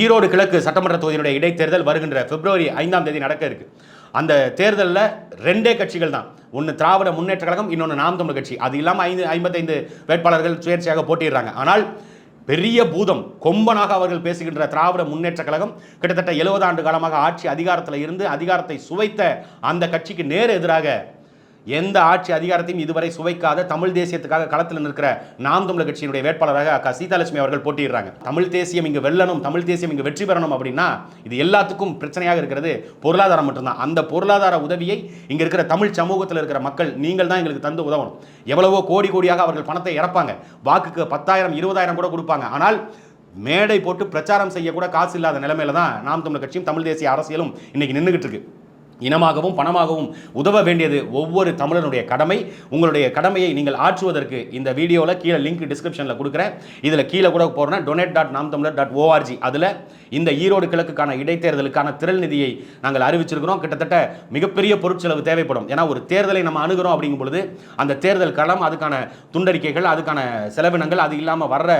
ஈரோடு கிழக்கு சட்டமன்ற தொகுதியினுடைய இடைத்தேர்தல் வருகின்ற பிப்ரவரி ஐந்தாம் தேதி நடக்க இருக்கு. அந்த தேர்தலில் ரெண்டே கட்சிகள் தான். ஒன்று திராவிட முன்னேற்ற கழகம் இன்னொன்று நாம் தமிழ் கட்சி. அது இல்லாமல் ஐந்து ஐம்பத்தைந்து வேட்பாளர்கள் சுயேட்சையாக போட்டிடுறாங்க ஆனால் பெரிய பூதம் கொம்பனாக அவர்கள் பேசுகின்ற திராவிட முன்னேற்ற கழகம் கிட்டத்தட்ட எழுபது ஆண்டு காலமாக ஆட்சி அதிகாரத்தில் இருந்து அதிகாரத்தை சுவைத்த அந்த கட்சிக்கு நேர் எதிராக எந்த ஆட்சி அதிகாரத்தையும் இதுவரை சுவைக்காத தமிழ் தேசியத்துக்காக களத்தில் நிற்கிற நாம் தமிழர் கட்சியினுடைய வேட்பாளராக அக்கா சீதாலட்சுமி அவர்கள் போட்டியிடுறாங்க. தமிழ் தேசியம் இங்கு வெல்லணும் தமிழ் தேசியம் இங்கு வெற்றி பெறணும் அப்படின்னா இது எல்லாத்துக்கும் பிரச்சனையாக இருக்கிறது. பொருளாதாரம் மட்டும்தான். அந்த பொருளாதார உதவியை இங்கே இருக்கிற தமிழ் சமூகத்தில் இருக்கிற மக்கள் நீங்கள் தான் எங்களுக்கு தந்து உதவணும். எவ்வளவோ கோடி கோடியாக அவர்கள் பணத்தை இறப்பாங்க. வாக்குக்கு பத்தாயிரம் இருபதாயிரம் கூட கொடுப்பாங்க. ஆனால் மேடை போட்டு பிரச்சாரம் செய்யக்கூட காசு இல்லாத நிலைமையில தான் நாம் தமிழர் கட்சியும் தமிழ் தேசிய அரசியலும் இன்னைக்கு நின்றுகிட்டு இருக்கு. இனமாகவும் பணமாகவும் உதவ வேண்டியது ஒவ்வொரு தமிழனுடைய கடமை. உங்களுடைய கடமையை நீங்கள் ஆற்றுவதற்கு இந்த வீடியோவில் கீழே லிங்க் டிஸ்கிரிப்ஷனில் கொடுக்குறேன். இதில் கீழே கூட போகிறோன்னா டொனேட் டாட் நாம் தமிழர் டாட் ஓஆர்ஜி அதில் இந்த ஈரோடு கிழக்குக்கான இடைத்தேர்தலுக்கான திரள் நிதியை நாங்கள் அறிவிச்சிருக்கிறோம். கிட்டத்தட்ட மிகப்பெரிய பொருட்செலவு தேவைப்படும். ஏன்னா ஒரு தேர்தலை நம்ம அணுகிறோம் அப்படிங்கும் பொழுது அந்த தேர்தல் களம் அதுக்கான துண்டறிக்கைகள் அதுக்கான செலவினங்கள் அது இல்லாமல் வர்ற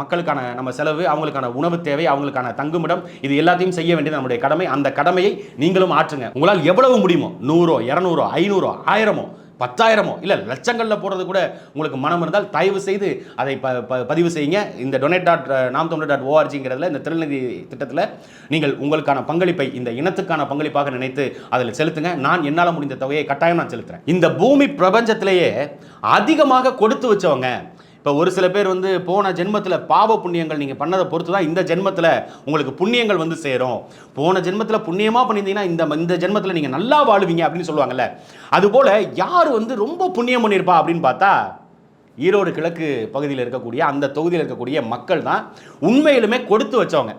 மக்களுக்கான நம்ம செலவு அவங்களுக்கான உணவு தேவை அவங்களுக்கான தங்குமிடம் இது எல்லாத்தையும் செய்ய வேண்டியது நம்முடைய கடமை. அந்த கடமையை நீங்களும் ஆற்றுங்க. உங்களால் எவ்வளவு முடியுமோ நூறோ இரநூறோ ஐநூறோ ஆயிரமோ பத்தாயிரமோ இல்லை லட்சங்களில் போடுறது கூட உங்களுக்கு மனம் இருந்தால் தயவு செய்து அதை ப ப- பதிவு செய்யுங்க. இந்த டொனேட் டாட் நாம் தமிழ் டாட் ஓஆர்ஜிங்கிறதுல இந்த திருநிதி திட்டத்தில் நீங்கள் உங்களுக்கான பங்களிப்பை இந்த இனத்துக்கான பங்களிப்பாக நினைத்து அதில் செலுத்துங்க. நான் என்னால் முடிந்த தொகையை கட்டாயம் நான் செலுத்துகிறேன் இந்த பூமி பிரபஞ்சத்திலேயே அதிகமாக கொடுத்து வச்சவங்க இப்போ ஒரு சில பேர் வந்து போன ஜென்மத்தில் பாவ புண்ணியங்கள் நீங்கள் பண்ணதை பொறுத்து தான் இந்த ஜென்மத்தில் உங்களுக்கு புண்ணியங்கள் வந்து சேரும். போன ஜென்மத்தில் புண்ணியமாக பண்ணியிருந்தீங்கன்னா இந்த இந்த ஜென்மத்தில் நீங்கள் நல்லா வாழுவீங்க அப்படின்னு சொல்லுவாங்கல்ல. அதுபோல் யார் வந்து ரொம்ப புண்ணியம் பண்ணியிருப்பா அப்படின்னு பார்த்தா ஈரோடு கிழக்கு பகுதியில் இருக்கக்கூடிய அந்த தொகுதியில் இருக்கக்கூடிய மக்கள் தான் உண்மையிலுமே கொடுத்து வச்சவங்க.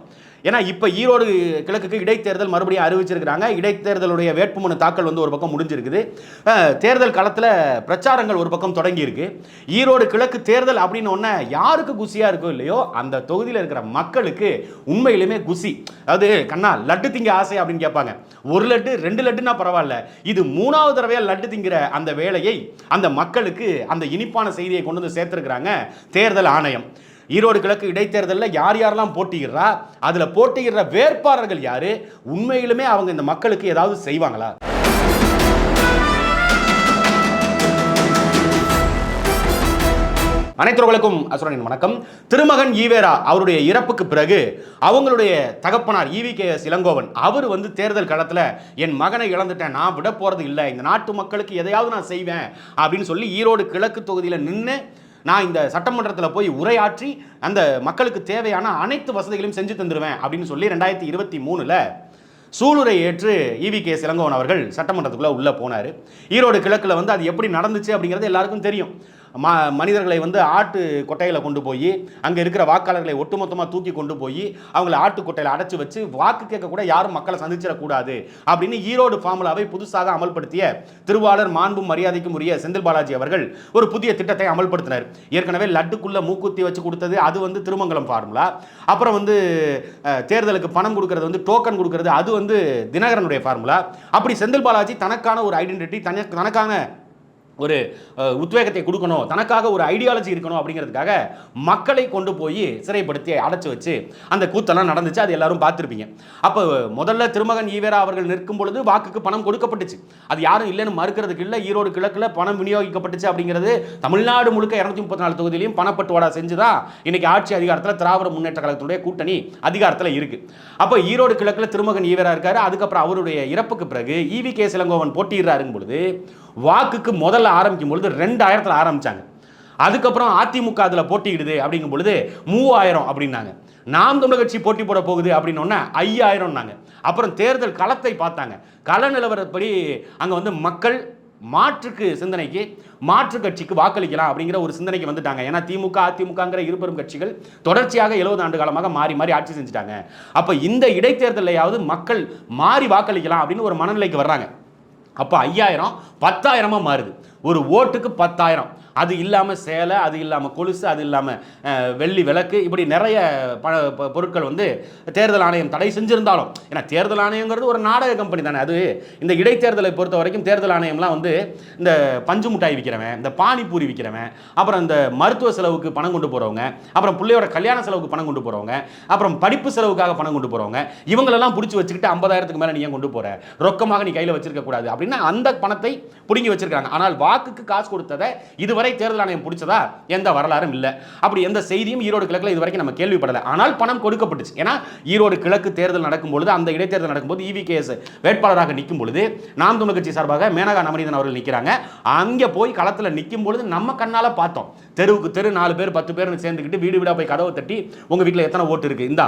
ஏன்னா இப்போ ஈரோடு கிழக்குக்கு இடைத்தேர்தல் மறுபடியும் அறிவிச்சிருக்கிறாங்க. இடைத்தேர்தலுடைய வேட்புமனு தாக்கல் வந்து ஒரு பக்கம் முடிஞ்சிருக்குது. தேர்தல் காலத்தில் பிரச்சாரங்கள் ஒரு பக்கம் தொடங்கியிருக்கு. ஈரோடு கிழக்கு தேர்தல் அப்படின்னு ஒன்று யாருக்கு குசியாக இருக்கோ இல்லையோ அந்த தொகுதியில் இருக்கிற மக்களுக்கு உண்மையிலுமே குசி. அதாவது கண்ணா லட்டு திங்க ஆசை அப்படின்னு கேட்பாங்க. ஒரு லட்டு ரெண்டு லட்டுனா பரவாயில்ல. இது மூணாவது தடவையாக லட்டு திங்கிற அந்த வேலையை அந்த மக்களுக்கு அந்த இனிப்பான செய்தியை கொண்டு வந்து சேர்த்துருக்கிறாங்க தேர்தல் ஆணையம். ஈரோடு கிழக்கு இடைத்தேர்தலில் யார் யாரெல்லாம் போட்டியிடுறா அதில் போட்டியிடுற வேட்பாளர்கள் யார் உண்மையிலுமே அவங்க இந்த மக்களுக்கு ஏதாவது செய்வாங்களா? அனைத்துறவுகளுக்கும் அசுரனின் வணக்கம். திருமகன் ஈவேரா அவருடைய இறப்புக்கு பிறகு அவங்களுடைய தகப்பனார் E V K S Elangovan அவர் வந்து தேர்தல் களத்தில் என் மகனை இழந்துட்டேன் நான் விட போகிறது இல்லை இந்த நாட்டு மக்களுக்கு எதையாவது நான் செய்வேன் அப்படின்னு சொல்லி ஈரோடு கிழக்கு தொகுதியில் நின்று நான் இந்த சட்டமன்றத்தில் போய் உரையாற்றி அந்த மக்களுக்கு தேவையான அனைத்து வசதிகளையும் செஞ்சு தந்துடுவேன் அப்படின்னு சொல்லி ரெண்டாயிரத்தி இருபத்தி மூணில் சூளுரை ஏற்று இவி கே இளங்கோவன் அவர்கள் சட்டமன்றத்துக்குள்ளே உள்ளே போனார். ஈரோடு கிழக்கில் வந்து அது எப்படி நடந்துச்சு அப்படிங்கிறது எல்லாருக்கும் தெரியும். ம மனிதர்களை வந்து ஆட்டு கொட்டையில் கொண்டு போய் அங்கே இருக்கிற வாக்காளர்களை ஒட்டுமொத்தமாக தூக்கி கொண்டு போய் அவங்கள ஆட்டு கொட்டையில் அடைச்சி வச்சு வாக்கு கேட்கக்கூட யாரும் மக்களை சந்திச்சிடக்கூடாது அப்படின்னு ஈரோடு ஃபார்முலாவை புதுசாக அமல்படுத்திய திருவாளர் மாண்பும் மரியாதைக்கும் உரிய செந்தில் பாலாஜி அவர்கள் ஒரு புதிய திட்டத்தை அமல்படுத்தினார். ஏற்கனவே லட்டுக்குள்ள மூக்குத்தி வச்சு கொடுத்தது அது வந்து திருமங்கலம் ஃபார்முலா. அப்புறம் வந்து தேர்தலுக்கு பணம் கொடுக்கறது வந்து டோக்கன் கொடுக்கறது அது வந்து தினகரனுடைய ஃபார்முலா. அப்படி செந்தில் பாலாஜி தனக்கான ஒரு ஐடென்டிட்டி தனக்கான ஒரு உத்வேகத்தை கொடுக்கணும் தனக்காக ஒரு ஐடியாலஜி இருக்கணும் அப்படிங்கிறதுக்காக மக்களை கொண்டு போய் சிறைப்படுத்தி அடைச்சி வச்சு அந்த கூத்தெல்லாம் நடந்துச்சு. அது எல்லாரும் பார்த்துருப்பீங்க. அப்போ முதல்ல திருமகன் ஈவேரா அவர்கள் நிற்கும் பொழுது வாக்குக்கு பணம் கொடுக்கப்பட்டுச்சு. அது யாரும் இல்லைன்னு மறுக்கிறதுக்கு இல்லை ஈரோடு கிழக்கில் பணம் விநியோகிக்கப்பட்டுச்சு அப்படிங்கிறது தமிழ்நாடு முழுக்க இரநூத்தி முப்பத்தி நாலு தொகுதியிலையும் பணப்பட்டுவாடா செஞ்சு தான் இன்னைக்கு ஆட்சி அதிகாரத்தில் திராவிட முன்னேற்ற கழகத்துடைய கூட்டணி அதிகாரத்தில் இருக்கு. அப்போ ஈரோடு கிழக்கில் திருமகன் ஈவேரா இருக்காரு. அதுக்கப்புறம் அவருடைய இறப்புக்கு பிறகு ஈவி கே சிலங்கோவன் போட்டியிடுறாருங்க பொழுது வாக்குக்கு முதல்ல ஆரம்பிக்கும் பொழுது ரெண்டாயிரத்தில் ஆரம்பித்தாங்க அதுக்கப்புறம் அதிமுக அதில் போட்டியிடுது அப்படிங்கும் பொழுது மூவாயிரம் அப்படின்னாங்க. நாம் தமிழக கட்சி போட்டி போட போகுது அப்படின்னோடனே ஐயாயிரம்னாங்க. அப்புறம் தேர்தல் களத்தை பார்த்தாங்க. கள நிலவரப்படி அங்கே வந்து மக்கள் மாற்றுக்கு சிந்தனைக்கு மாற்று கட்சிக்கு வாக்களிக்கலாம் அப்படிங்கிற ஒரு சிந்தனைக்கு வந்துட்டாங்க. ஏன்னா திமுக அதிமுகங்கிற இருபெரும் கட்சிகள் தொடர்ச்சியாக எழுபது ஆண்டு காலமாக மாறி மாறி ஆட்சி செஞ்சுட்டாங்க. அப்போ இந்த இடைத்தேர்தலையாவது மக்கள் மாறி வாக்களிக்கலாம் அப்படின்னு ஒரு மனநிலைக்கு வர்றாங்க. அப்போ ஐயாயிரம் பத்தாயிரமா மாறுது. ஒரு ஓட்டுக்கு பத்தாயிரம். அது இல்லாமல் சேலை அது இல்லாமல் கொலுசு அது இல்லாமல் வெள்ளி விளக்கு இப்படி நிறைய ப பொருட்கள் வந்து தேர்தல் ஆணையம் தடை செஞ்சிருந்தாலும். ஏன்னா தேர்தல் ஆணையங்கிறது ஒரு நாடக கம்பெனி தானே. அது இந்த இடைத்தேர்தலை பொறுத்த வரைக்கும் தேர்தல் ஆணையம்லாம் வந்து இந்த பஞ்சு மிட்டாய் விற்கிறவன் இந்த பானிபூரி விற்கிறவன் அப்புறம் இந்த மருத்துவ செலவுக்கு பணம் கொண்டு போகிறவங்க அப்புறம் பிள்ளையோட கல்யாண செலவுக்கு பணம் கொண்டு போகிறவங்க அப்புறம் படிப்பு செலவுக்காக பணம் கொண்டு போகிறவங்க இவங்களெல்லாம் பிடிச்சி வச்சுக்கிட்டு ஐம்பதாயிரத்துக்கு மேலே நீ ஏன் கொண்டு போகிற ரொக்கமாக நீ கையில் வச்சிருக்க கூடாது. அப்படின்னா அந்த பணத்தை பிடுங்கி வச்சிருக்காங்க. ஆனால் வாக்குக்கு காசு கொடுத்ததை இதுவரை தேர்தல் ஆணையம் பிடிச்சதா? எந்த வரலாறும் இல்லை. அப்படி எந்த செய்தியும் ஈரோடு கிழக்கில் இது வரைக்கும் நம்ம கேள்விப்படலை. ஆனால் பணம் கொடுக்கப்பட்டுச்சு. ஏன்னா ஈரோடு கிழக்கு தேர்தல் நடக்கும் பொழுது அந்த இடைத்தேர்தல் நடக்கும்போது இவிகேஎஸ் வேட்பாளராக நிற்கும் பொழுது நாம் தமிழ் கட்சி சார்பாக மேனகா நமனிதன் அவர்கள் நிற்கிறாங்க அங்கே போய் களத்தில் நிற்கும் பொழுது நம்ம கண்ணால் பார்த்தோம். தெருவுக்கு தெரு நாலு பேர் பத்து பேர்னு சேர்ந்துக்கிட்டு வீடு வீடாக போய் கதவை தட்டி உங்கள் வீட்டில் எத்தனை ஓட்டு இருக்குது இந்தா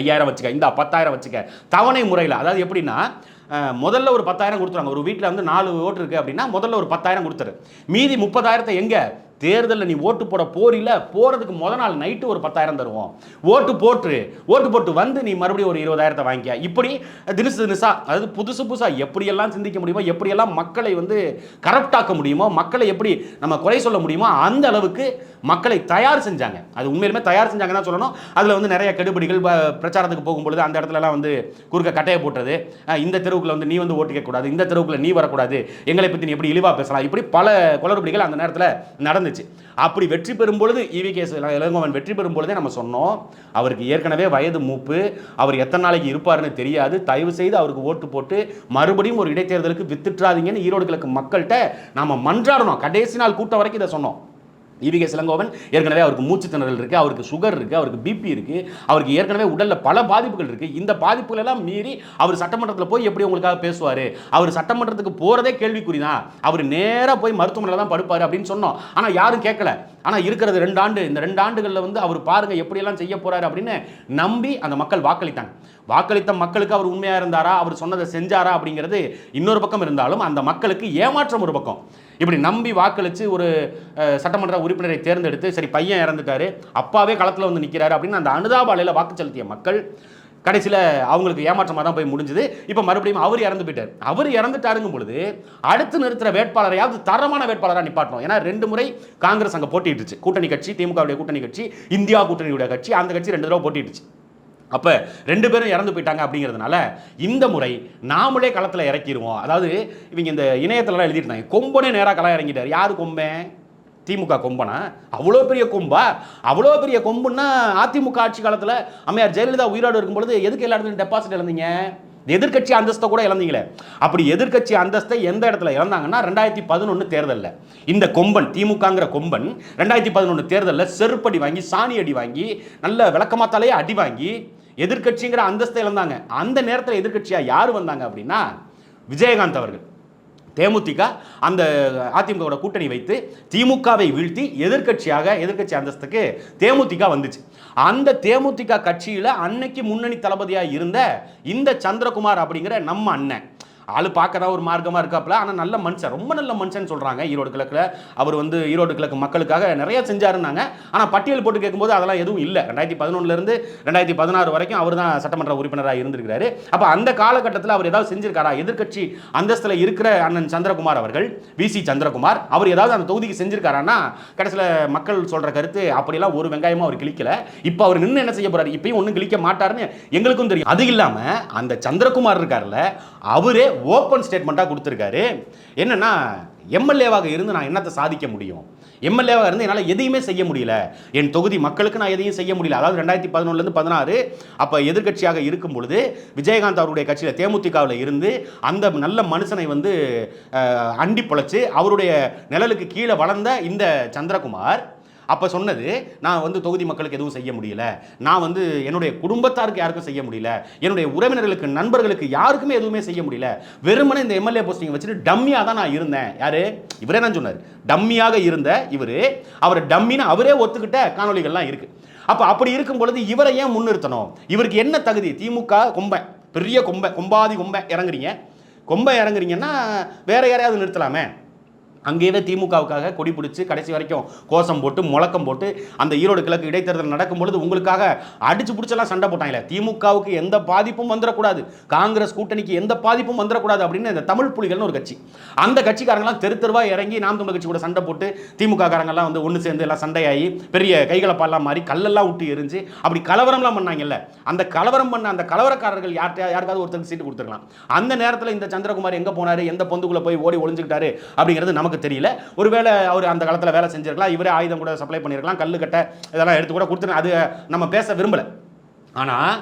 ஐயாயிரம் வச்சுக்க இந்த பத்தாயிரம் வச்சுக்க. தவணை முறையில் அதாவது எப்படின்னா முதல்ல ஒரு பத்தாயிரம் கொடுத்துருவாங்க. ஒரு வீட்டில் வந்து நாலு ஓட்டு இருக்குது அப்படின்னா முதல்ல ஒரு பத்தாயிரம் கொடுத்துரு. மீதி முப்பதாயிரத்தை எங்கே? தேர்தலில் நீ ஓட்டு போட போறில போகிறதுக்கு முத நாள் நைட்டு ஒரு பத்தாயிரம் தருவோம். ஓட்டு போட்டு ஓட்டு போட்டு வந்து நீ மறுபடியும் ஒரு இருபதாயிரத்தை வாங்கிக்க. இப்படி தினுசு தினசா அதாவது புதுசு புதுசாக எப்படியெல்லாம் சிந்திக்க முடியுமோ எப்படியெல்லாம் மக்களை வந்து கரப்டாக்க முடியுமோ மக்களை எப்படி நம்ம குறை சொல்ல முடியுமோ அந்த அளவுக்கு மக்களை தயார் செஞ்சாங்க. அது உண்மையிலுமே தயார் செஞ்சாங்க தான் சொல்லணும். அதில் வந்து நிறைய கெடுபிடிகள் ப- பிரச்சாரத்துக்கு போகும்பொழுது அந்த இடத்துலலாம் வந்து குறுக்க கட்டையை போட்டது இந்த தெருவுக்குள்ள வந்து நீ வந்து ஓட்டிக்க கூடாது இந்த தெருவுக்குள்ள நீ வரக்கூடாது எங்களை பற்றி நீ எப்படி இழிவாக பேசலாம் இப்படி பல குளறுபடிகள் அந்த நேரத்தில் நடந்துச்சு. அப்படி வெற்றி பெறும்பொழுது இவி கேஸ் இளங்கோவன் வெற்றி பெறும்பொழுதே நம்ம சொன்னோம் அவருக்கு ஏற்கனவே வயது மூப்பு அவர் எத்தனை நாளைக்கு இருப்பாருன்னு தெரியாது தயவு செய்து அவருக்கு ஓட்டு போட்டு மறுபடியும் ஒரு இடைத்தேர்தலுக்கு வித்துட்றாதீங்கன்னு ஈரோடு கிழக்கு மக்கள்கிட்ட நம்ம மன்றாடணும். கடைசி நாள் கூட்டம் வரைக்கும் இதை சொன்னோம். இவிகே சிலங்கோவன் ஏற்கனவே அவருக்கு மூச்சு திணறல் இருக்குது அவருக்கு சுகர் இருக்குது அவருக்கு பிபி இருக்குது அவருக்கு ஏற்கனவே உடலில் பல பாதிப்புகள் இருக்குது இந்த பாதிப்புகளெல்லாம் மீறி அவர் சட்டமன்றத்தில் போய் எப்படி உங்களுக்காக பேசுவார்? அவர் சட்டமன்றத்துக்கு போகிறதே கேள்விக்குறி தான் அவர் நேராக போய் மருத்துவமனையில் தான் படுப்பார் அப்படின்னு சொன்னோம். ஆனால் யாரும் கேட்கல. ஆனால் இருக்கிறது ரெண்டு ஆண்டு இந்த ரெண்டு ஆண்டுகளில் வந்து அவர் பாருங்கள் எப்படியெல்லாம் செய்ய போகிறாரு அப்படின்னு நம்பி அந்த மக்கள் வாக்களித்தாங்க. வாக்களித்த மக்களுக்கு அவர் உண்மையாக இருந்தாரா? அவர் சொன்னதை செஞ்சாரா? அப்படிங்கிறது இன்னொரு பக்கம் இருந்தாலும் அந்த மக்களுக்கு ஏமாற்றம் ஒரு பக்கம். இப்படி நம்பி வாக்களித்து ஒரு சட்டமன்ற உறுப்பினரை தேர்ந்தெடுத்து சரி பையன் இறந்துட்டாரு அப்பாவே களத்தில் வந்து நிற்கிறாரு அப்படின்னு அந்த அனுதாபாலையில் வாக்கு செலுத்திய மக்கள் கடைசியில் அவங்களுக்கு ஏமாற்றமாக தான் போய் முடிஞ்சுது. இப்போ மறுபடியும் அவர் இறந்து போயிட்டார். அவர் இறந்துட்டாருங்கும் பொழுது அடுத்து நிறுத்துகிற வேட்பாளரையாவது தரமான வேட்பாளராக நிப்பாட்டணும். ஏன்னா ரெண்டு முறை காங்கிரஸ் அங்கே போட்டிட்டுச்சு கூட்டணி கட்சி திமுகவுடைய கூட்டணி கட்சி இந்தியா கூட்டணியுடைய கட்சி அந்த கட்சி ரெண்டு தடவை போட்டிட்டுச்சு அப்போ ரெண்டு பேரும் இறந்து போயிட்டாங்க அப்படிங்கிறதுனால இந்த முறை நாமளே களத்தில் இறக்கிடுவோம். அதாவது இவங்க இந்த இணையத்திலலாம் எழுதிட்டாங்க கொம்பனே நேராக களம் இறங்கிட்டார். யார் கொம்பே? திமுக கொம்பனா? அவ்வளோ பெரிய கொம்பா? அவ்வளோ பெரிய கொம்புன்னா அதிமுக ஆட்சி காலத்தில் அம்மையார் ஜெயலலிதா உயிரோடு இருக்கும் பொழுது எதுக்கு எல்லா இடத்துலையும் டெபாசிட் இழந்தீங்க? எதிர்கட்சி அந்தஸ்தை கூட இழந்தீங்களே. அப்படி எதிர்க்கட்சி அந்தஸ்தை எந்த இடத்துல இழந்தாங்கன்னா ரெண்டாயிரத்தி பதினொன்று தேர்தலில். இந்த கொம்பன் திமுகங்கிற கொம்பன் ரெண்டாயிரத்தி பதினொன்று தேர்தலில் செருப்படி வாங்கி சாணி அடி வாங்கி நல்ல விளக்கமாத்தாலேயே அடி வாங்கி எதிர்க்கட்சிங்கிற அந்தஸ்தை இழந்தாங்க. அந்த நேரத்தில் எதிர்கட்சியாக யார் வந்தாங்க அப்படின்னா விஜயகாந்த் அவர்கள். தேமுதிக அந்த அதிமுகவோட கூட்டணி வைத்து திமுகவை வீழ்த்தி எதிர்க்கட்சியாக எதிர்க்கட்சி அந்தஸ்துக்கு தேமுதிக வந்துச்சு. அந்த தேமுதிக கட்சியில் அன்னைக்கு முன்னணி தளபதியாக இருந்த இந்த சந்திரகுமார் அப்படிங்கிற நம்ம அண்ணன். ஆள் பார்க்க தான் ஒரு மார்க்கமாக இருக்காப்புல. ஆனால் நல்ல மனுஷன் ரொம்ப நல்ல மனுஷன் சொல்கிறாங்க ஈரோடு கிழக்கில். அவர் வந்து ஈரோடு கிழக்கு மக்களுக்காக நிறைய செஞ்சாருன்னாங்க. ஆனால் பட்டியல் போட்டு கேட்கும்போது அதெல்லாம் எதுவும் இல்லை. ரெண்டாயிரத்தி பதினொன்றுலேருந்து ரெண்டாயிரத்தி பதினாறு வரைக்கும் அவர் தான் சட்டமன்ற உறுப்பினராக இருந்திருக்கிறாரு. அப்போ அந்த காலகட்டத்தில் அவர் ஏதாவது செஞ்சிருக்காரா? எதிர்க்கட்சி அந்தஸ்தில் இருக்கிற அண்ணன் சந்திரகுமார் அவர்கள் வி சி சந்திரகுமார் அவர் ஏதாவது அந்த தொகுதிக்கு செஞ்சிருக்காரான்னா கடைசியில் மக்கள் சொல்கிற கருத்து அப்படியெல்லாம் ஒரு வெங்காயமாக அவர் கிளிக்கல இப்போ அவர் நின்று என்ன செய்ய போகிறார் இப்பயும் ஒன்றும் கிளிக்க மாட்டாருன்னு எங்களுக்கும் தெரியும். அது இல்லாமல் அந்த சந்திரகுமார் இருக்கார்ல அவரே ஓப்பன் ஸ்டேட்மெண்ட்டாக கொடுத்துருக்காரு. என்னென்னா எம்எல்ஏவாக இருந்து நான் என்னத்தை சாதிக்க முடியும்? எம்எல்ஏவாக இருந்து என்னால் எதையுமே செய்ய முடியல. என் தொகுதி மக்களுக்கு நான் எதையும் செய்ய முடியல. அதாவது ரெண்டாயிரத்தி பதினொன்றுலேருந்து பதினாறு அப்போ எதிர்கட்சியாக இருக்கும் பொழுது விஜயகாந்த் அவருடைய கட்சியில் தேமுதிகவில் இருந்து அந்த நல்ல மனுஷனை வந்து அண்டி பொழைச்சி அவருடைய நிழலுக்கு கீழே வளர்ந்த இந்த சந்திரகுமார் அப்போ சொன்னது நான் வந்து தொகுதி மக்களுக்கு எதுவும் செய்ய முடியல. நான் வந்து என்னுடைய குடும்பத்தாருக்கு யாருக்கும் செய்ய முடியல. என்னுடைய உறவினர்களுக்கு நண்பர்களுக்கு யாருக்குமே எதுவுமே செய்ய முடியல. வெறுமனே இந்த எம்எல்ஏ போஸ்டிங் வச்சுட்டு டம்மியாக தான் நான் இருந்தேன். யாரு? இவரே தான் சொன்னார். டம்மியாக இருந்த இவர் அவர் டம்மின்னு அவரே ஒத்துக்கிட்ட காணொளிகள்லாம் இருக்கு. அப்போ அப்படி இருக்கும் பொழுது இவரை ஏன் முன்னிறுத்தணும்? இவருக்கு என்ன தகுதி? திமுக கொம்பை. பெரிய கொம்பை. கொம்பாதி கொம்பை இறங்குறீங்க. கொம்பை இறங்குறீங்கன்னா வேற யாரையாவது நிறுத்தலாமே. அங்கேயே திமுகவுக்காக கொடி பிடிச்சி கடைசி வரைக்கும் கோஷம் போட்டு முழக்கம் போட்டு அந்த ஈரோடு கிழக்கு இடைத்தேர்தல் நடக்கும் பொழுது உங்களுக்காக அடிச்சு பிடிச்செல்லாம் சண்டை போட்டாங்களே. திமுகவுக்கு எந்த பாதிப்பும் வந்துடக்கூடாது. காங்கிரஸ் கூட்டணிக்கு எந்த பாதிப்பும் வந்துடக்கூடாது அப்படின்னு இந்த தமிழ் புலிகள்னு ஒரு கட்சி. அந்த கட்சிக்காரங்களாம் தெரு தெருவாக இறங்கி நாம் தமிழ் கட்சி கூட சண்டை போட்டு திமுக காரங்கெல்லாம் வந்து ஒன்று சேர்ந்து எல்லாம் சண்டையாகி பெரிய கைகளை பால்லாம் மாறி கல்லெல்லாம் விட்டு எரிஞ்சு அப்படி கலவரம்லாம் பண்ணாங்கல்ல. அந்த கலவரம் பண்ண அந்த கலவரக்காரர்கள் யார்கிட்ட யாருக்காவது ஒருத்தருக்கு சீட்டு கொடுத்துருக்கலாம். அந்த நேரத்தில் இந்த சந்திரகுமார் எங்கே போனார்? எந்த பொந்துக்குள்ளே போய் ஓடி ஒளிஞ்சுக்கிட்டாரு? அப்படிங்கிறது நமக்கு தெரியல. ஒருவேளை அவர் அந்த காலத்தில் வேலை செஞ்சிருக்கலாம் இவரே ஆயுதம் கூட சப்ளை பண்ணியிருக்கலாம் கல்லு கட்டை இதெல்லாம் எடுத்து கூட கொடுத்துரு அது நம்ம பேச விரும்பலை. ஆனால்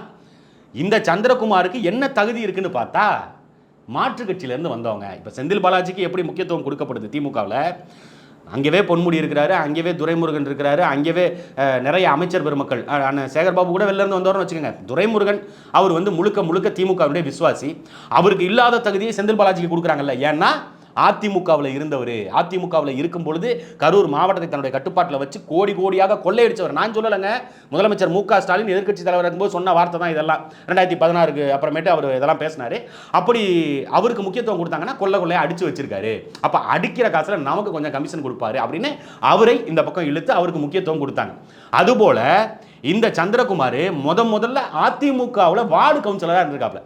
இந்த சந்திரகுமாருக்கு என்ன தகுதி இருக்குன்னு பார்த்தா மாற்று கட்சியிலேருந்து வந்தவங்க. இப்போ செந்தில் பாலாஜிக்கு எப்படி முக்கியத்துவம் கொடுக்கப்படுது திமுகவில்? அங்கேவே பொன்முடி இருக்கிறாரு அங்கேவே துரைமுருகன் இருக்கிறாரு அங்கேவே நிறைய அமைச்சர் பெருமக்கள். அண்ணன் சேகர்பாபு கூட வெளிலேருந்து வந்தவர்னு வச்சுக்கோங்க. துரைமுருகன் அவர் வந்து முழுக்க முழுக்க திமுகவுடைய விசுவாசி. அவருக்கு இல்லாத தகுதியை செந்தில் பாலாஜிக்கு கொடுக்குறாங்கல்ல. ஏன்னா அதிமுகவில் இருந்தவர் அதிமுகவில் இருக்கும் பொழுது கரூர் மாவட்டத்தை தன்னுடைய கட்டுப்பாட்டில் வச்சு கோடி கோடியாக கொள்ளையடிச்சவர். நான் சொல்லலைங்க. முதலமைச்சர் மு க. ஸ்டாலின் எதிர்க்கட்சி தலைவர் இருக்கும்போது சொன்ன வார்த்தை தான் இதெல்லாம். ரெண்டாயிரத்தி பதினாறுக்கு அப்புறமேட்டு அவர் இதெல்லாம் பேசினார். அப்படி அவருக்கு முக்கியத்துவம் கொடுத்தாங்கன்னா கொள்ள கொள்ளையை அடிச்சு வச்சிருக்காரு. அப்போ அடிக்கிற காசில் நமக்கு கொஞ்சம் கமிஷன் கொடுப்பாரு அப்படின்னு அவரை இந்த பக்கம் இழுத்து அவருக்கு முக்கியத்துவம் கொடுத்தாங்க. அதுபோல இந்த சந்திரகுமார் முத முதல்ல அதிமுகவில் வார்டு கவுன்சிலராக இருந்திருக்காப்ல.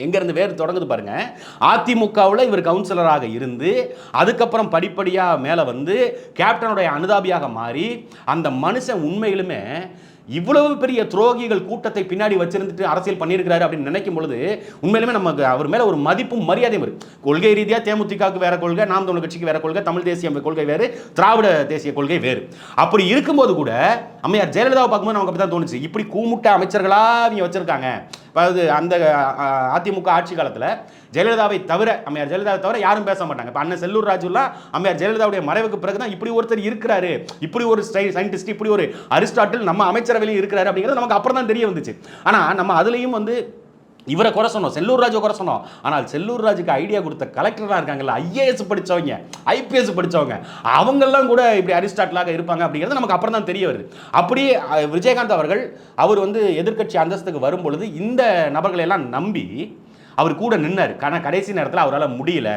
எங்கேருந்து வேறு தொடங்குது பாருங்கள் அதிமுகவில் இவர் கவுன்சிலராக இருந்து அதுக்கப்புறம் படிப்படியாக மேலே வந்து கேப்டனுடைய அனுதாபியாக மாறி அந்த மனுஷன் உண்மையிலுமே இவ்வளவு பெரிய துரோகிகள் கூட்டத்தை பின்னாடி வச்சிருந்துட்டு அரசியல் பண்ணியிருக்கிறாரு அப்படின்னு நினைக்கும் பொழுது உண்மையிலுமே நமக்கு அவர் மேலே ஒரு மதிப்பும் மரியாதையும் இருக்கு. கொள்கை ரீதியாக தேமுதிகவுக்கு வேற கொள்கை நாம் தமிழ் கட்சிக்கு வேற கொள்கை தமிழ் தேசிய கொள்கை வேறு திராவிட தேசிய கொள்கை வேறு. அப்படி இருக்கும்போது கூட அம்மையார் ஜெயலலிதாவை பார்க்கும்போது நமக்கு அப்படி தான் தோணுச்சு. இப்படி கூமுட்ட அமைச்சர்களாக அவங்க வச்சிருக்காங்க. அதாவது அந்த அதிமுக ஆட்சி காலத்தில் ஜெயலலிதாவை தவிர அம்மையார் ஜெயலலிதாவை தவிர யாரும் பேச மாட்டாங்க. இப்போ அண்ணன் செல்லூர் ராஜுலாம் அம்மையார் ஜெயலலிதாவுடைய மறைவுக்கு பிறகு தான் இப்படி ஒருத்தர் இருக்கிறாரு. இப்படி ஒரு சயின்டிஸ்ட் இப்படி ஒரு அரிஸ்டாட்டில் நம்ம அமைச்சரவையிலையும் இருக்கிறாரு அப்படிங்கிறது நமக்கு அப்புறம் தான் தெரிய வந்துச்சு. ஆனால் நம்ம அதுலேயும் வந்து இவரை குறை சொன்னோம் செல்லூர் ராஜை குறை சொன்னோம். ஆனால் செல்லூர் ராஜுக்கு ஐடியா கொடுத்த கலெக்டராக இருக்காங்கல்ல ஐஏஎஸ் படித்தவங்க ஐபிஎஸ் படித்தவங்க அவங்கெல்லாம் கூட இப்படி அரிஸ்டாட்டிலாக இருப்பாங்க அப்படிங்கிறது நமக்கு அப்புறம் தான் தெரிய வருது. அப்படியே விஜயகாந்த் அவர்கள் அவர் வந்து எதிர்க்கட்சி அந்தஸ்துக்கு வரும் பொழுது இந்த நபர்களை எல்லாம் நம்பி அவர் கூட நின்னார். ஆனால் கடைசி நேரத்தில் அவரால் முடியல.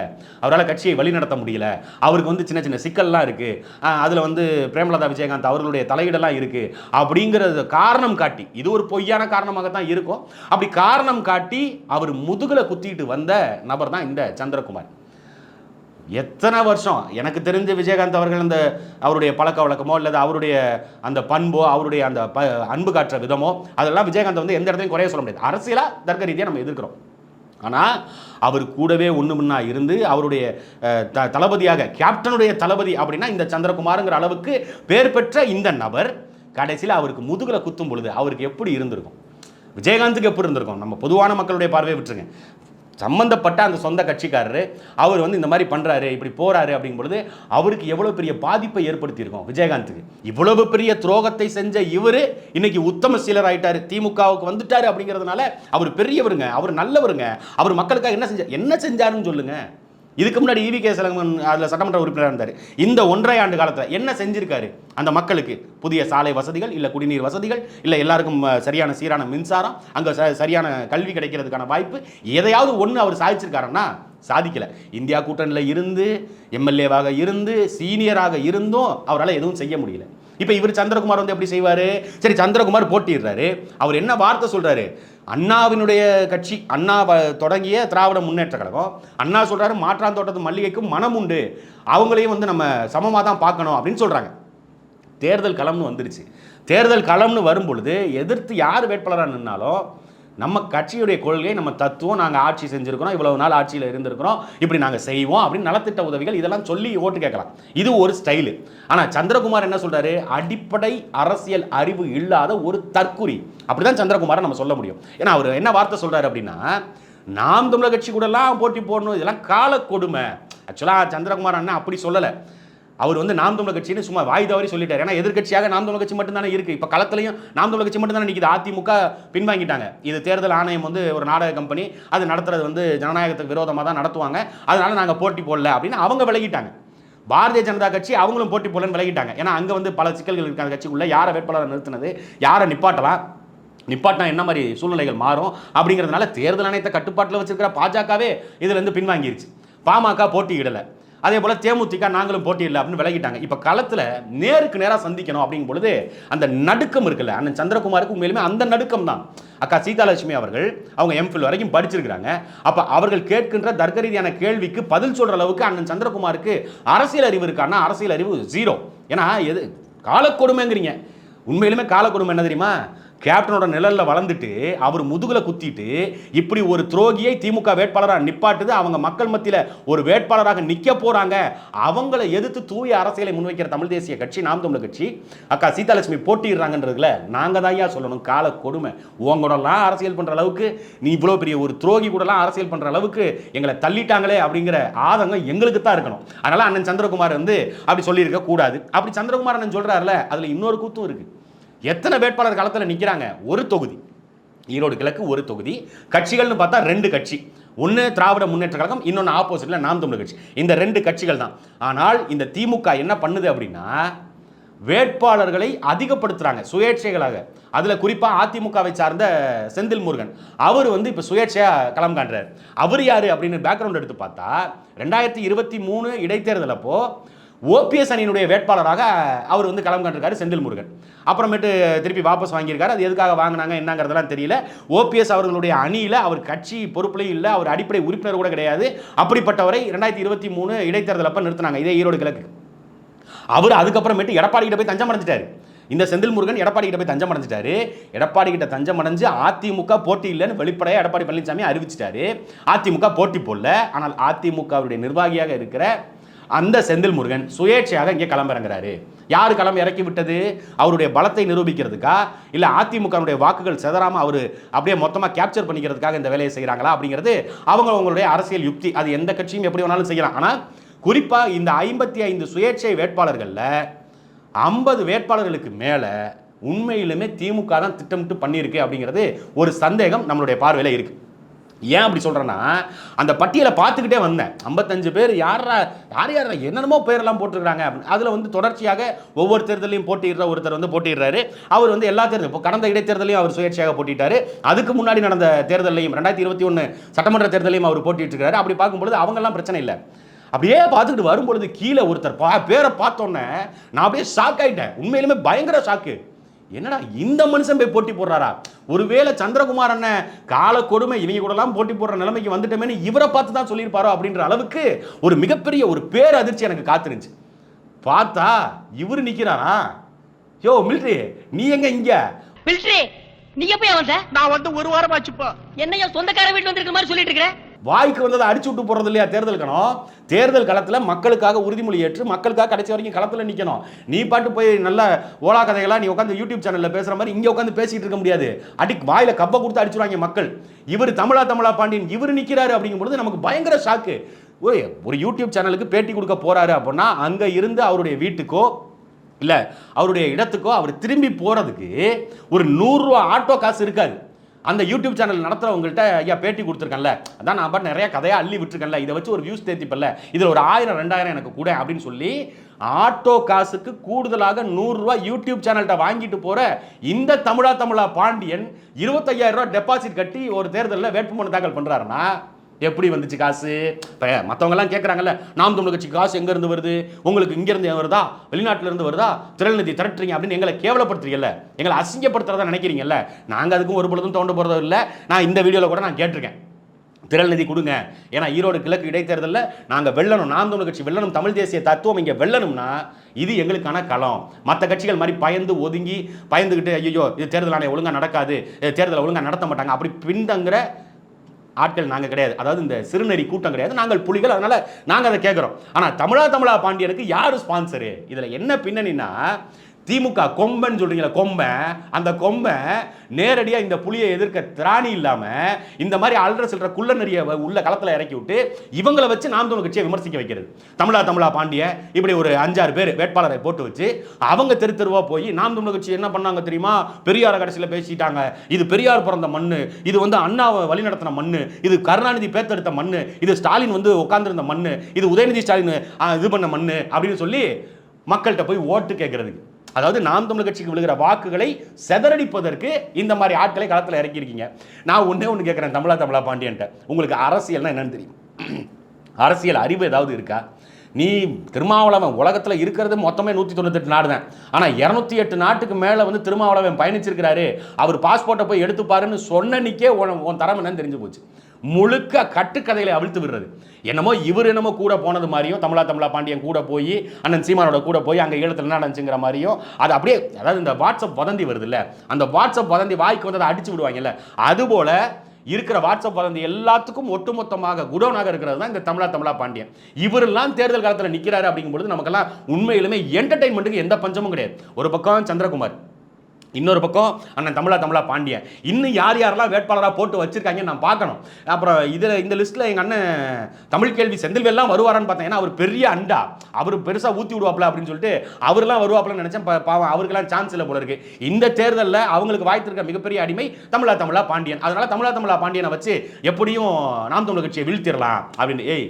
அவரால் கட்சியை வழிநடத்த முடியல. அவருக்கு வந்து சின்ன சின்ன சிக்கல்லாம் இருக்குது அதில் வந்து பிரேமலதா விஜயகாந்த் அவர்களுடைய தலையீடெல்லாம் இருக்குது அப்படிங்கிறது காரணம் காட்டி இது ஒரு பொய்யான காரணமாக தான் இருக்கும். அப்படி காரணம் காட்டி அவர் முதுகில் குத்திட்டு வந்த நபர் தான் இந்த சந்திரகுமார். எத்தனை வருஷம்? எனக்கு தெரிஞ்ச விஜயகாந்த் அவர்கள் அந்த அவருடைய பழக்க வழக்கமோ அல்லது அவருடைய அந்த பண்போ அவருடைய அந்த ப அன்பு காட்டுற விதமோ அதெல்லாம் விஜயகாந்த் வந்து எந்த இடத்தையும் குறைய சொல்ல முடியாது. அரசியலாக தர்க்க ரீதியாக நம்ம எதிர்க்கிறோம். ஆனால் அவர் கூடவே ஒன்று முன்னா இருந்து அவருடைய த தளபதியாக கேப்டனுடைய தளபதி அப்படின்னா இந்த சந்திரகுமாருங்கிற அளவுக்கு பேர் பெற்ற இந்த நபர் கடைசியில் அவருக்கு முதுகில் குத்தும் பொழுது அவருக்கு எப்படி இருந்திருக்கும்? விஜயகாந்துக்கு எப்படி இருந்திருக்கும்? நம்ம பொதுவான மக்களுடைய பார்வையை விட்டுருங்க. சம்பந்தப்பட்ட அந்த சொந்த கட்சிக்காரர் அவர் வந்து இந்த மாதிரி பண்ணுறாரு இப்படி போகிறாரு அப்படிங்கும் பொழுது அவருக்கு எவ்வளோ பெரிய பாதிப்பை ஏற்படுத்தியிருக்கோம் விஜயகாந்துக்கு? இவ்வளவு பெரிய துரோகத்தை செஞ்ச இவரு இன்னைக்கு உத்தம சீலர் ஆயிட்டாரு திமுகவுக்கு வந்துட்டாரு அப்படிங்கிறதுனால அவர் பெரியவருங்க அவர் நல்லவருங்க அவர் மக்களுக்காக என்ன செஞ்சார் என்ன செஞ்சாருன்னு சொல்லுங்கள் இதுக்கு முன்னாடி இவி கே சலங்கன் அதில் சட்டமன்ற உறுப்பினராக இருந்தார். இந்த ஒன்றரை ஆண்டு காலத்தில் என்ன செஞ்சிருக்காரு? அந்த மக்களுக்கு புதிய சாலை வசதிகள் இல்லை குடிநீர் வசதிகள் இல்லை எல்லாருக்கும் சரியான சீரான மின்சாரம் அங்கே சரியான கல்வி கிடைக்கிறதுக்கான வாய்ப்பு எதையாவது ஒன்று அவர் சாதிச்சிருக்காருன்னா சாதிக்கல. இந்தியா கூட்டணியில் இருந்து எம்எல்ஏவாக இருந்து சீனியராக இருந்தும் அவரால் எதுவும் செய்ய முடியல. இப்போ இவர் சந்திரகுமார் வந்து எப்படி செய்வார்? சரி சந்திரகுமார் போட்டிடுறாரு அவர் என்ன வார்த்தை சொல்கிறாரு அண்ணாவினுடைய கட்சி அண்ணா வ- தொடங்கிய திராவிட முன்னேற்ற கழகம். அண்ணா சொல்றாரு மாற்றாந்தோட்டத்து மல்லிகைக்கும் மனம் உண்டு. அவங்களையும் வந்து நம்ம சமமாக தான் பார்க்கணும் அப்படின்னு சொல்கிறாங்க தேர்தல் களம்னு வந்துருச்சு. தேர்தல் களம்னு வரும் பொழுது எதிர்த்து யார் வேட்பாளராக நின்னாலும் நம்ம கட்சியுடைய கொள்கை நம்ம தத்துவம் நாங்கள் ஆட்சி செஞ்சுருக்கிறோம் இவ்வளவு நாள் ஆட்சியில் இருந்திருக்கிறோம் இப்படி நாங்கள் செய்வோம் அப்படின்னு நலத்திட்ட உதவிகள் இதெல்லாம் சொல்லி ஓட்டு கேட்கலாம். இது ஒரு ஸ்டைலு. ஆனால் சந்திரகுமார் என்ன சொல்கிறாரு அடிப்படை அரசியல் அறிவு இல்லாத ஒரு தற்குறி. அப்படிதான் சந்திரகுமாரை நம்ம சொல்ல முடியும். ஏன்னா அவர் என்ன வார்த்தை சொல்கிறாரு அப்படின்னா நாம் தமிழர் கட்சி கூடலாம் போட்டி போடணும் இதெல்லாம் கால கொடுமை. ஆக்சுவலாக சந்திரகுமார் அண்ணன் அப்படி சொல்லலை. அவர் வந்து நாம் தமிழர் கட்சின்னு சும்மா வாய் தவறி சொல்லிட்டார். ஏன்னா எதிர்க்கட்சியாக நாம் தமிழர் கட்சி மட்டும் இருக்குது இப்போ களத்துலையும் நாம் தமிழர் கட்சி மட்டும்தானே நிற்கிது அதிமுக பின்வாங்கிட்டாங்க. இது தேர்தல் ஆணையம் வந்து ஒரு நாடக கம்பெனி. அது நடத்துறது வந்து ஜனநாயகத்துக்கு விரோதமாக தான் நடத்துவாங்க. அதனால நாங்கள் போட்டி போடல அப்படின்னு அவங்க விலகிட்டாங்க. பாரதிய ஜனதா கட்சி அவங்களும் போட்டி போடலன்னு விலகிட்டாங்க. ஏன்னா அங்கே வந்து பல சிக்கல்கள் இருக்கு அந்த கட்சிக்குள்ள யாரை வேட்பாளரை நிறுத்தினது யாரை நிப்பாட்டலாம் நிப்பாட்டினா என்ன மாதிரி சூழ்நிலைகள் மாறும் அப்படிங்கிறதுனால தேர்தல் ஆணையத்தை கட்டுப்பாட்டில் வச்சிருக்கிற பாஜகவே இதுலேருந்து பின்வாங்கிருச்சு. பாமக போட்டியிடலை. அதே போல் தேமுதிக நாங்களும் போட்டியில்லை அப்படின்னு விலகிட்டாங்க. இப்போ களத்தில் நேருக்கு நேராக சந்திக்கணும் அப்படிங்கும் பொழுது அந்த நடுக்கம் இருக்குல்ல அண்ணன் சந்திரகுமாருக்கு உண்மையிலுமே அந்த நடுக்கம் தான். அக்கா சீதாலட்சுமி அவர்கள் அவங்க எம்ஃபில் வரைக்கும் படிச்சிருக்கிறாங்க. அப்போ அவர்கள் கேட்கின்ற தர்க்க ரீதியான கேள்விக்கு பதில் சொல்கிற அளவுக்கு அண்ணன் சந்திரகுமாருக்கு அரசியல் அறிவு இருக்கான்னா அரசியல் அறிவு ஜீரோ ஏன்னா எது காலக்கொடுமைங்கிறீங்க. உண்மையிலுமே காலக்கொடுமை என்ன தெரியுமா? கேப்டனோட நிழலில் வளர்ந்துட்டு அவர் முதுகில் குத்திட்டு இப்படி ஒரு துரோகியை திமுக வேட்பாளராக நிப்பாட்டுது. அவங்க மக்கள் மத்தியில் ஒரு வேட்பாளராக நிற்க போகிறாங்க அவங்கள எதிர்த்து தூய அரசியலை முன்வைக்கிற தமிழ் தேசிய கட்சி நாம் தமிழர் கட்சி அக்கா சீதாலட்சுமி போட்டிடுறாங்கன்றதுல நாங்கள் தான் ஐயா சொல்லணும். கால கொடுமை. உங்களோடலாம் அரசியல் பண்ணுற அளவுக்கு நீ இவ்வளோ பெரிய ஒரு துரோகி கூடலாம் அரசியல் பண்ணுற அளவுக்கு எங்களை தள்ளிட்டாங்களே அப்படிங்கிற ஆதங்கம் எங்களுக்கு தான் இருக்கணும். அதனால் அண்ணன் சந்திரகுமார் வந்து அப்படி சொல்லியிருக்க கூடாது. அப்படி சந்திரகுமார் அண்ணன் சொல்கிறாருல அதில் இன்னொரு கூத்தும் இருக்குது எத்தனை வேட்பாளர் களத்தில் நிற்கிறாங்க ஒரு தொகுதி. ஈரோடு கிழக்கு ஒரு தொகுதி. கட்சிகள்னு பார்த்தா ரெண்டு கட்சி. ஒன்று திராவிட முன்னேற்ற கழகம் இன்னொன்று ஆப்போசிட்டில் நாம் தமிழர் கட்சி. இந்த ரெண்டு கட்சிகள் தான். ஆனால் இந்த திமுக என்ன பண்ணுது அப்படின்னா வேட்பாளர்களை அதிகப்படுத்துகிறாங்க சுயேட்சைகளாக. அதில் குறிப்பாக அதிமுகவை சார்ந்த செந்தில் முருகன். அவர் வந்து இப்போ சுயேட்சையாக களம் காண்றார். அவர் யார் அப்படின்னு பேக்ரவுண்ட் எடுத்து பார்த்தா ரெண்டாயிரத்தி இருபத்தி மூணு இடைத்தேர்தலப்போ ஓபிஎஸ் அணியினுடைய வேட்பாளராக அவர் வந்து களம் கண்டிருக்காரு செந்தில் முருகன். அப்புறமேட்டு திருப்பி வாபஸ் வாங்கியிருக்காரு. அது எதுக்காக வாங்கினாங்க என்னங்கிறதெல்லாம் தெரியல. ஓபிஎஸ் அவர்களுடைய அணியில் அவர் கட்சி பொறுப்புலையும் இல்லை அவர் அடிப்படை உறுப்பினர் கூட கிடையாது. அப்படிப்பட்டவரை ரெண்டாயிரத்தி இருபத்தி மூணு இடைத்தேர்தல் அப்போ நிறுத்தினாங்க இதே ஈரோடு கிழக்கு. அவர் அதுக்கப்புறமேட்டு எடப்பாடி கிட்ட போய் தஞ்சம் அடைஞ்சிட்டாரு. இந்த செந்தில் முருகன் எடப்பாடி கிட்ட போய் தஞ்சம் அடைஞ்சிட்டாரு. எடப்பாடி கிட்ட தஞ்சம் அடைஞ்சு அதிமுக போட்டி இல்லைன்னு வெளிப்படையாக எடப்பாடி பழனிசாமி அறிவிச்சிட்டாரு. அதிமுக போட்டி போடல ஆனால் அதிமுகவுடைய நிர்வாகியாக இருக்கிற அந்த செந்தில் முருகன் சுயேட்சையாக இங்கே களமிறங்குறாரு யார் களம் இறக்கி விட்டது? அவருடைய பலத்தை நிரூபிக்கிறதுக்கா? இல்லை அதிமுகனுடைய வாக்குகள் செதறாம அவர் அப்படியே மொத்தமாக கேப்சர் பண்ணிக்கிறதுக்காக இந்த வேலையை செய்கிறாங்களா அப்படிங்கிறது அவங்க அவங்களுடைய அரசியல் யுக்தி. அது எந்த கட்சியும் எப்படி வேணாலும் செய்யலாம். ஆனால் குறிப்பாக இந்த ஐம்பத்தி ஐந்து சுயேட்சை வேட்பாளர்களில் ஐம்பது வேட்பாளர்களுக்கு மேலே உண்மையிலுமே திமுக தான் திட்டமிட்டு பண்ணியிருக்கு அப்படிங்கிறது ஒரு சந்தேகம் நம்மளுடைய பார்வையில் இருக்குது ஏன் அப்படி சொல்கிறேன்னா அந்த பட்டியலை பார்த்துக்கிட்டே வந்தேன். ஐம்பத்தஞ்சு பேர் யாரா யார் யார் என்னென்னமோ பேரெல்லாம் போட்டிருக்கிறாங்க. அதில் வந்து தொடர்ச்சியாக ஒவ்வொரு தேர்தலையும் போட்டியிடுற ஒருத்தர் வந்து போட்டிடுறாரு அவர் வந்து எல்லா தேர்தலும் இப்போ கடந்த இடைத்தேர்தலையும் அவர் சுயேட்சையாக போட்டிட்டாரு. அதுக்கு முன்னாடி நடந்த தேர்தலையும் ரெண்டாயிரத்தி இருபத்தி ஒன்று சட்டமன்ற தேர்தலையும் அவர் போட்டிட்டு இருக்காரு அப்படி பார்க்கும்பொழுது அவங்கெல்லாம் பிரச்சனை இல்லை. அப்படியே பார்த்துக்கிட்டு வரும்பொழுது கீழே ஒருத்தர் பா பேரை பார்த்தோன்னே நான் அப்படியே ஷாக் ஆகிட்டேன் உண்மையிலுமே பயங்கர ஷாக்கு என்னடா இந்த மனுஷன் போய் போட்டி போடுறாரா? ஒருவேளை சந்திரகுமார் அண்ணன் கால கொடுமை இவங்க கூடலாம் போட்டி போடுற நிலைமைக்கு வந்துட்டோமேனு இவரை பார்த்து தான் சொல்லியிருப்பாரோ அப்படின்ற அளவுக்கு ஒரு மிகப்பெரிய ஒரு பேர் அதிர்ச்சி எனக்கு காத்துருந்துச்சு. பார்த்தா இவரு நிக்கிறாரா? யோ மிலிட்ரி நீ எங்க இங்க? மிலிட்ரி நீ எப்பயா வந்த? நான் வந்து ஒரு வாரம் ஆச்சுப்பா என்னையா சொந்தக்கார வீட்டுல வந்திருக்க மாதிரி சொல்லிட்டு இருக்கிற? வாய்க்கு வந்ததை அடிச்சு விட்டு போறது இல்லையா தேர்தல் கணம்? தேர்தல் களத்தில் மக்களுக்காக உறுதிமொழி ஏற்று மக்களுக்காக கடைசி வரைக்கும் களத்தில் நிற்கணும் நீ பாட்டு போய் நல்ல ஓலா கதைகளாக நீ உட்காந்து யூடியூப் சேனலில் பேசுகிற மாதிரி இங்கே உட்காந்து பேசிகிட்டு இருக்க முடியாது. அடி வாயில் கப்பை கொடுத்து அடிச்சுடுவாங்க மக்கள். இவர் தமிழா தமிழா பாண்டியன் இவர் நிற்கிறாரு அப்படிங்கும்போது நமக்கு பயங்கர ஷாக்கு ஓய் ஒரு யூடியூப் சேனலுக்கு பேட்டி கொடுக்க போகிறாரு அப்படின்னா அங்கே இருந்து அவருடைய வீட்டுக்கோ இல்லை அவருடைய இடத்துக்கோ அவர் திரும்பி போகிறதுக்கு ஒரு நூறுரூவா ஆட்டோ காசு இருக்காது. அந்த யூடியூப் சேனல் நடத்துறவங்கள்ட்ட ஐயா பேட்டி கொடுத்துருக்கேன்ல. அதான் நான் பாட்டு நிறைய கதையாக அள்ளி விட்டுருக்கேன்ல. இதை வச்சு ஒரு வியூஸ் தேர்த்திப்பல்ல இதில் ஒரு ஆயிரம் ரெண்டாயிரம் எனக்கு கூட அப்படின்னு சொல்லி ஆட்டோ காசுக்கு கூடுதலாக நூறுரூவா யூடியூப் சேனல்கிட்ட வாங்கிட்டு போகிற இந்த தமிழா தமிழா பாண்டியன் இருபத்தையாயிரம் ரூபா டெபாசிட் கட்டி ஒரு தேர்தலில் வேட்புமனு தாக்கல் பண்ணுறாருன்னா எப்படி வந்துச்சு காசு? இப்போ மற்றவங்கலாம் கேட்குறாங்கல்ல நாம் தமிழ் கட்சி காசு எங்கேருந்து வருது? உங்களுக்கு இங்கேருந்து வருதா? வெளிநாட்டிலேருந்து வருதா? திரள்நிதி திரட்டுறீங்க அப்படின்னு எங்களை கேவலப்படுத்துறீங்கல்ல எங்களை அசிங்கப்படுத்துறதா நினைக்கிறீங்கல்ல நாங்கள் அதுக்கும் ஒரு பொழுதும் தோண்ட போகிறதும் இல்லை. நான் இந்த வீடியோவில் கூட நான் கேட்டிருக்கேன். திரள் நிதி கொடுங்க. ஏன்னா ஈரோடு கிழக்கு இடைத்தேர்தலில் நாங்கள் வெல்லணும் நாம் தமிழ் கட்சி வெல்லணும் தமிழ் தேசிய தத்துவம் இங்கே வெல்லணும்னா இது எங்களுக்கான களம். மற்ற கட்சிகள் மாதிரி பயந்து ஒதுங்கி பயந்துக்கிட்டு ஐயோ இது தேர்தல் ஆணையம் ஒழுங்காக நடக்காது தேர்தலை ஒழுங்காக நடத்த மாட்டாங்க. அப்படி பின்தங்குற ஆட்கள் நாங்கள் கிடையாது. அதாவது இந்த சிறுநெறி கூட்டம் கிடையாது. நாங்கள் புலிகள். அதனால் நாங்கள் அதை கேட்குறோம் ஆனால் தமிழா தமிழா பாண்டியனுக்கு யார் ஸ்பான்சரு இதில் என்ன பின்னணின்னா திமுக கொம்பன் சொல்றீங்களா கொம்பை? அந்த கொம்பை நேரடியாக இந்த புலியை எதிர்க்க திராணி இல்லாமல் இந்த மாதிரி அல்ற சில்ற குள்ள நெறிய உள்ள களத்தில் இறக்கி விட்டு இவங்களை வச்சு நாம் தமிழ் கட்சியை விமர்சிக்க வைக்கிறது. தமிழா தமிழா பாண்டிய இப்படி ஒரு அஞ்சாறு பேர் வேட்பாளரை போட்டு வச்சு அவங்க தெரு தெருவாக போய் நாம் தமிழ் கட்சி என்ன பண்ணாங்க தெரியுமா? பெரியார கடைசியில் பேசிட்டாங்க. இது பெரியார் பிறந்த மண்ணு இது வந்து அண்ணாவை வழிநடத்தின மண்ணு இது கருணாநிதி பேத்தெடுத்த மண்ணு இது ஸ்டாலின் வந்து உட்கார்ந்துருந்த மண்ணு இது உதயநிதி ஸ்டாலின் இது பண்ண மண்ணு அப்படின்னு சொல்லி மக்கள்கிட்ட போய் ஓட்டு கேட்கறதுக்கு அதாவது நாம் தமிழ் கட்சிக்கு விழுகிற வாக்குகளை செதறடிப்பதற்கு இந்த மாதிரி ஆட்களை களத்தில் இறக்கியிருக்கீங்க. நான் ஒன்றே ஒன்று கேட்குறேன் தமிழா தமிழா பாண்டியன்ட்ட. உங்களுக்கு அரசியல்னா என்னன்னு தெரியும். அரசியல் அறிவு ஏதாவது இருக்கா? நீ திருமாவளவன் உலகத்தில் இருக்கிறது மொத்தமே நூற்றி தொண்ணூத்தெட்டு நாடு தான். ஆனால் இரநூத்தி எட்டு நாட்டுக்கு மேலே வந்து திருமாவளவன் பயணிச்சிருக்கிறாரு. அவர் பாஸ்போர்ட்டை போய் எடுத்துப்பாருன்னு சொன்ன உன் உன் தரம் என்னன்னு தெரிஞ்சு போச்சு. முழுக்க கட்டுக்கதைகளை அவிழ்த்து விடுறது. என்னமோ இவர் என்னமோ கூட போனது மாதிரியும் தமிழா தமிழா பாண்டியன் கூட போய் அண்ணன் சீமானோட கூட போய் அங்கே ஈழத்தில் என்ன நடந்துச்சுங்கிற மாதிரியும் அது அப்படியே அதாவது இந்த வாட்ஸ்அப் வதந்தி வருது இல்லை அந்த வாட்ஸ்அப் வதந்தி வாய்க்கு வந்து அதை அடிச்சு விடுவாங்கல்ல அதுபோல இருக்கிற வாட்ஸ்அப் வதந்தி எல்லாத்துக்கும் ஒட்டுமொத்தமாக குடோனாக இருக்கிறது தான் இந்த தமிழா தமிழா பாண்டியன். இவரெல்லாம் தேர்தல் காலத்தில் நிற்கிறாரு அப்படிங்கும்போது நமக்கெல்லாம் உண்மையிலுமே என்டர்டைன்மெண்ட்டுக்கு எந்த பஞ்சமும் கிடையாது. ஒரு பக்கம் சந்திரகுமார் இன்னொரு பக்கம் அண்ணன் தமிழா தமிழா பாண்டியன் இன்னும் யார் யாரெல்லாம் வேட்பாளராக போட்டு வச்சிருக்காங்கன்னு நான் பார்க்கணும். அப்புறம் இதில் இந்த லிஸ்ட்டில் எங்கள் அண்ணன் தமிழ் கேள்வி செந்தில்வேல்லாம் வருவாரான்னு பார்த்தேன். ஏன்னா அவர் பெரிய அண்டா. அவர் பெருசாக ஊற்றி விடுவாப்ல அப்படின்னு சொல்லிட்டு அவர்லாம் வருவாப்லன்னு நினச்சேன். பாவம் அவருக்கெல்லாம் சான்ஸ் இல்லை போல இருக்கு. இந்த தேர்தலில் அவங்களுக்கு வாய்த்திருக்க மிகப்பெரிய அடிமை தமிழா தமிழா பாண்டியன். அதனால் தமிழா தமிழா பாண்டியனை வச்சு எப்படியும் நாம் தமிழ் கட்சியை வீழ்த்திடலாம் அப்படின்னு. ஏய்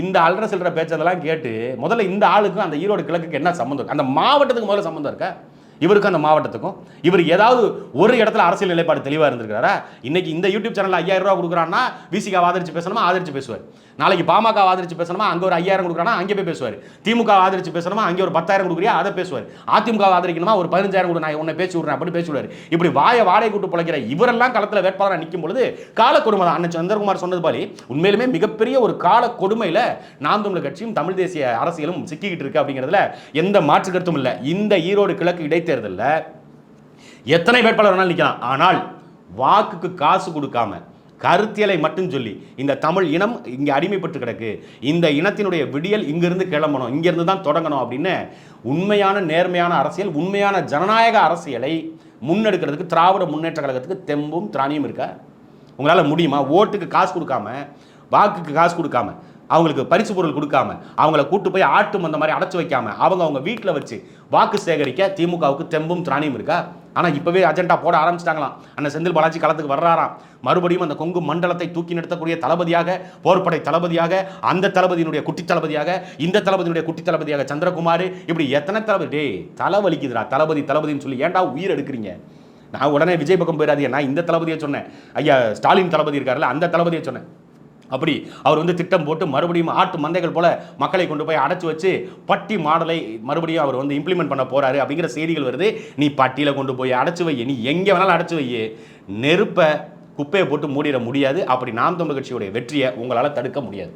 இந்த அல்ற சில்லற பேச்சதெல்லாம் கேட்டு முதல்ல இந்த ஆளுக்கும் அந்த ஈரோடு கிழக்குக்கு என்ன சம்மந்தம் அந்த மாவட்டத்துக்கு முதல்ல சம்மந்தம் இருக்கா? இவருக்கும் அந்த மாவட்டத்துக்கும். இவர் ஏதாவது ஒரு இடத்துல அரசியல் நிலைப்பாடு தெளிவாக இருந்திருக்கிறாரா? இன்னைக்கு இந்த யூடியூப் சேனலில் ஐயாயிரம் ரூபா கொடுக்குறான்னா விசிகா ஆதரிச்சு பேசணுமா? ஆதரிச்சு பேசுவார். நாளைக்கு பாமக ஆதரிச்சு பேசணுமா? அங்கே ஒரு ஐயாயிரம் கொடுக்குறானா? அங்கே போய் பேசுவார். திமுக ஆதரிச்சு பேசணுமா? அங்கே ஒரு பத்தாயிரம் கொடுக்குறியா? அதை பேசுவார். அதிமுக ஆதரிக்கணுமா? ஒரு பதினஞ்சாயிரம் கொடு நான் உன்னை பேசி விட்றேன் அப்படின்னு பேசிவிடுவார். இப்படி வாய வாடகை கூட்டு பிழைக்கிற இவரெல்லாம் களத்தில் வேட்பாளராக நிற்கும் பொழுது கால கொடுமை தான். அண்ணன் சந்திரகுமார் சொன்னது பாலி உண்மையிலுமே மிகப்பெரிய ஒரு கால கொடுமையில் நாம் தமிழர் கட்சியும் தமிழ் தேசிய அரசியலும் சிக்கிக்கிட்டு இருக்கு அப்படிங்கிறதுல எந்த மாற்று கருத்தும் இல்லை. இந்த ஈரோடு கிழக்கு இடைத்தேர்தலில் எத்தனை வேட்பாளர் வேணாலும் நிற்கலாம் ஆனால் வாக்குக்கு காசு கொடுக்காம கருத்தியலை மட்டும் சொல்லி இந்த தமிழ் இனம் இங்கே அடிமைப்பட்டு கிடக்கு. இந்த இனத்தினுடைய விடியல் இங்கிருந்து கிளம்பணும் இங்கிருந்து தான் தொடங்கணும் அப்படின்னு உண்மையான நேர்மையான அரசியல் உண்மையான ஜனநாயக அரசியலை முன்னெடுக்கிறதுக்கு திராவிட முன்னேற்ற கழகத்துக்கு தெம்பும் திராணியும் இருக்கா? உங்களால் முடியுமா? ஓட்டுக்கு காசு கொடுக்காம வாக்குக்கு காசு கொடுக்காம அவங்களுக்கு பரிசு பொருள் கொடுக்காம அவங்கள கூட்டு போய் ஆட்டு மந்த மாதிரி அடைச்சி வைக்காம அவங்க அவங்க வீட்டில் வச்சு வாக்கு சேகரிக்க திமுகவுக்கு தெம்பும் திராணியும் இருக்கா? ஆனால் இப்போவே அஜெண்டா போட ஆரம்பிச்சிட்டாங்களாம். அண்ணன் செந்தில் பாலாஜி களத்துக்கு வர்றாராம். மறுபடியும் அந்த கொங்கு மண்டலத்தை தூக்கி நிறுத்தக்கூடிய தளபதியாக போர்ப்படை தளபதியாக அந்த தளபதியினுடைய குட்டி தளபதியாக இந்த தளபதியினுடைய குட்டி தளபதியாக சந்திரகுமார் இப்படி எத்தனை தளபதி? டே தலை வலிக்குதுடா தளபதி தளபதின்னு சொல்லி ஏன்டா உயிர் எடுக்கிறீங்க? நான் உடனே விஜய் பக்கம் போயிடாதீங்க நான் இந்த தளபதியை சொன்னேன். ஐயா ஸ்டாலின் தளபதி இருக்காருல்ல அந்த தளபதியை சொன்னேன். அப்படி அவர் வந்து திட்டம் போட்டு மறுபடியும் ஆட்டு மந்தைகள் போல மக்களை கொண்டு போய் அடைச்சி வச்சு பட்டி மாடலை மறுபடியும் அவர் வந்து இம்ப்ளிமெண்ட் பண்ண போறாரு அப்படிங்கிற செய்திகள் வருது. நீ பட்டியில் கொண்டு போய் அடைச்சு வை நீ எங்கே வேணாலும் அடைச்சு வை நெருப்பை குப்பையை போட்டு மூடிட முடியாது. அப்படி நாம் தமிழ் கட்சியுடைய வெற்றியை உங்களால் தடுக்க முடியாது.